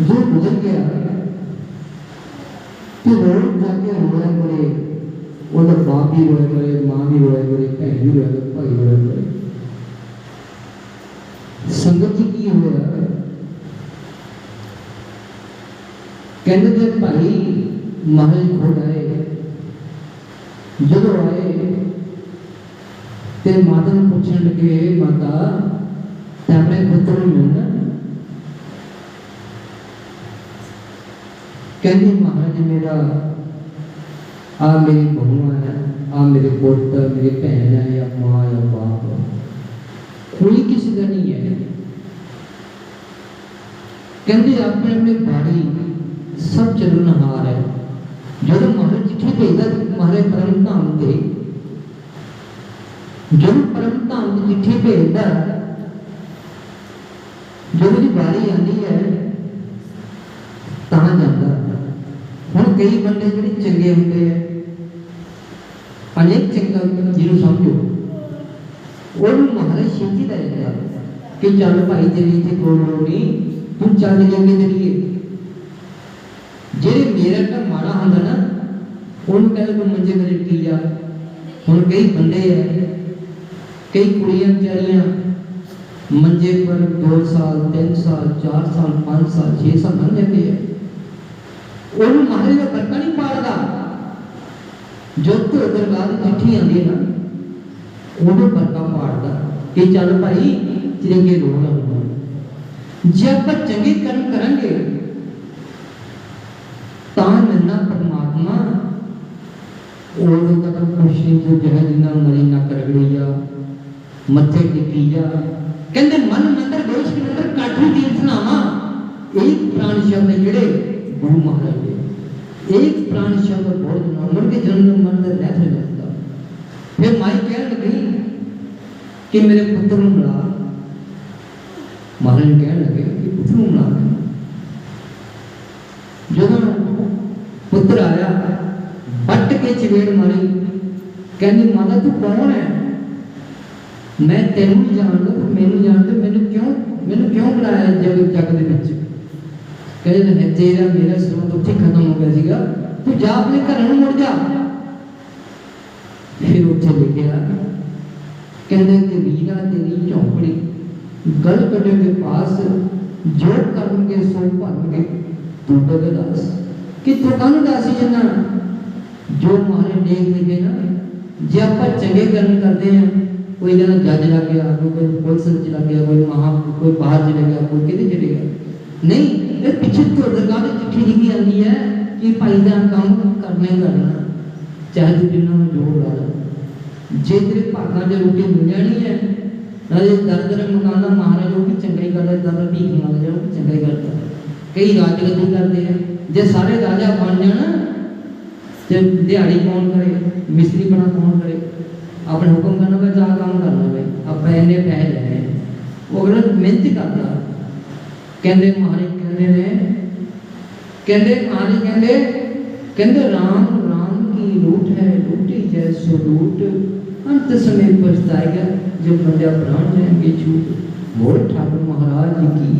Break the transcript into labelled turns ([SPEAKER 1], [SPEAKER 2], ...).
[SPEAKER 1] जो गुजर गया ਤੇ ਰੋਜ਼ ਜਾ ਕੇ ਰੋਇਆ ਕਰੇ ਉਹਦਾ ਬਾਪ ਵੀ ਰੋਇਆ ਕਰੇ ਮਾਂ ਵੀ ਰੋਇਆ ਕਰੇ ਭੈਣ ਵੀ ਰੋਇਆ ਕਰੇ ਭਾਈ ਰੋਇਆ ਕਰੇ ਸੰਗਤ ਜੀ ਕੀ ਹੋਇਆ ਕਹਿੰਦੇ ਤੇ ਭਾਈ ਮਹਾਰਾਜ ਖੋੜ ਆਏ ਜਦੋਂ ਆਏ ਤੇ ਮਾਤਾ ਨੂੰ ਪੁੱਛਣ ਲੱਗੇ ਮਾਤਾ ਤੇ ਆਪਣੇ ਪੁੱਤਰ ਨੂੰ ਮਿਲਣਾ कहते महाराज मेरा आप मेरी बहू है आप मेरे पोता मेरी बहन है या माँ या बाप है कोई किसी का नहीं है कहते अपने अपने भाई सब चरण हार है जो महाराज जिथे भेजता महाराज परम धाम के जो परम धाम जिथे भेजता जो मेरी बारी आनी है ता जाता ਕਈ ਬੰਦੇ ਜਿਹੜੇ ਚੰਗੇ ਹੁੰਦੇ ਆ ਅਨੇਕ ਚੰਗਾ ਜਿਹਨੂੰ ਸਮਝੋ ਉਹਨੂੰ ਮਹਾਰਾਜ ਛੇਤੀ ਲੈ ਜਾਂਦਾ ਕਿ ਚੱਲ ਭਾਈ ਤੇਰੀ ਇੱਥੇ ਕੋਈ ਲੋੜ ਨਹੀਂ ਤੂੰ ਚੱਲ ਜਾਂਗੇ ਤੇਰੀ ਜਿਹੜੇ ਮੇਰਾ ਤਾਂ ਮਾੜਾ ਹੁੰਦਾ ਨਾ ਉਹਨੂੰ ਕਹਿੰਦਾ ਤੂੰ ਮੰਜੇ ਤੇ ਲਿਟੀ ਜਾ ਹੁਣ ਕਈ ਬੰਦੇ ਆ ਕਈ ਕੁੜੀਆਂ ਵਿਚਾਰੀਆਂ ਮੰਜੇ ਪਰ 2 ਸਾਲ 3 ਸਾਲ 4 ਸਾਲ 5 ਸਾਲ 6 ਸਾਲ ਲੰਘ ਜਾਂਦੇ ਆ ਉਹਨੂੰ ਮਹਾਰਾਜ ਦਾ ਬਰਕਾ ਨਹੀਂ ਪਾੜਦਾ। ਜੋ ਤੇ ਦਰਗਾਹ ਦੀ ਚਿੱਠੀ ਆਉਂਦੀ ਨਾ, ਉਹਨੂੰ ਬਰਕਾ ਪਾੜਦਾ। ਕਿ ਚੱਲ ਭਾਈ ਚਿਰੰਗੇ ਲੋੜ ਆਉਂਦਾ ਜੇ ਆਪਾਂ ਚੰਗੇ ਕਰਮ ਕਰਾਂਗੇ, ਤਾਂ ਮਿਲਣਾ ਪਰਮਾਤਮਾ ਉਹ ਤਾਂ ਖੁਸ਼ੀ ਜੋ ਜਹ ਜਿੰਨਾ ਮਰੀ ਨਾ ਕਰਗੜੀ ਆ, ਮੱਥੇ ਟਿੱਕੀ ਜਾ ਕਹਿੰਦੇ ਮਨ ਮੰਦਰ ਦੋਸ਼ ਕੇ ਅੰਦਰ ਕਾਠੀ ਤੀਰਥ ਨਾਮਾ ਇੱਕ ਪ੍ਰਾਣ ਸ਼ਬਦ ਜਿਹੜੇ ગુરુ મહારાજ एक प्राण शब्द बहुत नॉर्मल के जन्म मंदिर रहने लगता। फिर माई कह लगी कि मेरे पुत्र को मिला महाराज कह लगे कि पुत्र को मिला जो पुत्र आया बट के चवेड़ मारी। कहने, माता, तू कौन है? मैं तेन जानता, तू मैनू जानता, मैंने क्यों मैंने क्यों बुलाया जग जग के ਕਹਿੰਦੇ ਨੇ ਤੇਰਾ, ਮੇਰਾ ਸਰਬਤ ਉੱਥੇ ਖਤਮ ਹੋ ਗਿਆ ਸੀਗਾ। ਤੂੰ ਜਾ ਆਪਣੇ ਘਰ ਨੂੰ ਮੁੜ ਜਾ। ਫਿਰ ਉੱਥੇ ਲਿਖਿਆ, ਕਹਿੰਦੇ ਕਿ ਵੀਰਾ ਤੇਰੀ ਝੌਂਪੜੀ, ਗਲ ਕੱਢੇ ਦੇ ਪਾਸ ਜੋ ਕਰਨਗੇ, ਸੋ ਭਰਨਗੇ ਤੂੰ ਦਗਦਾਸ ਕਿ ਤੂੰ ਕਾਹਨੂੰ ਦਾਸੀ ਜਨਾ? ਜੋ ਮਾਰੇ ਦੇਖ ਲਿਖੇ ਨਾ, ਜੇ ਆਪਾਂ ਚੰਗੇ ਕਰਮ ਕਰਦੇ ਆ ਕੋਈ ਜਣਾ ਜੱਜ ਲੱਗ ਗਿਆ, ਕੋਈ ਪੁਲਿਸ ਵਿੱਚ ਲੱਗ ਗਿਆ, ਕੋਈ ਮਹਾ, ਕੋਈ ਬਾਹਰ ਚਲੇ ਗਿਆ, ਕੋਈ ਕਿਤੇ ਚਲੇ ਗਿਆ। ਨਹੀਂ एक पिछहत्तर सरकार ने चिट्ठी लिखी आती है कि भाईदान काम करना ही करना चाहे तू जिन्ना में ज़ोर ला ला जे तेरे भागा से रोटी मिल जानी है राजे दर मकाना महाराज वो भी चंगा ही करता है दादा भीख महाराज वो भी चंगा ही करता है कई राजगद्दी करते हैं जे सारे राजा बन जाए जे दिहाड़ी कौन करे मिस्त्री बना कौन करे अपने हुक्म करना भाई जहाँ काम करना भाई अपने इन्ने पैसे लेने वो अगर मेहनत करता कहते महाराज ਕਹਿੰਦੇ ਮਹਾਰਾਜ ਕਹਿੰਦੇ ਕਹਿੰਦੇ ਰਾਮ ਰਾਮ ਕੀ ਲੂਟ ਹੈ ਲੂਟੀ ਜੈਸੋ ਲੂਟ ਅੰਤ ਸਮੇਂ ਪਛਤਾਏਗਾ जब बंदा प्राण जाएंगे छूट मोर ठाकुर महाराज की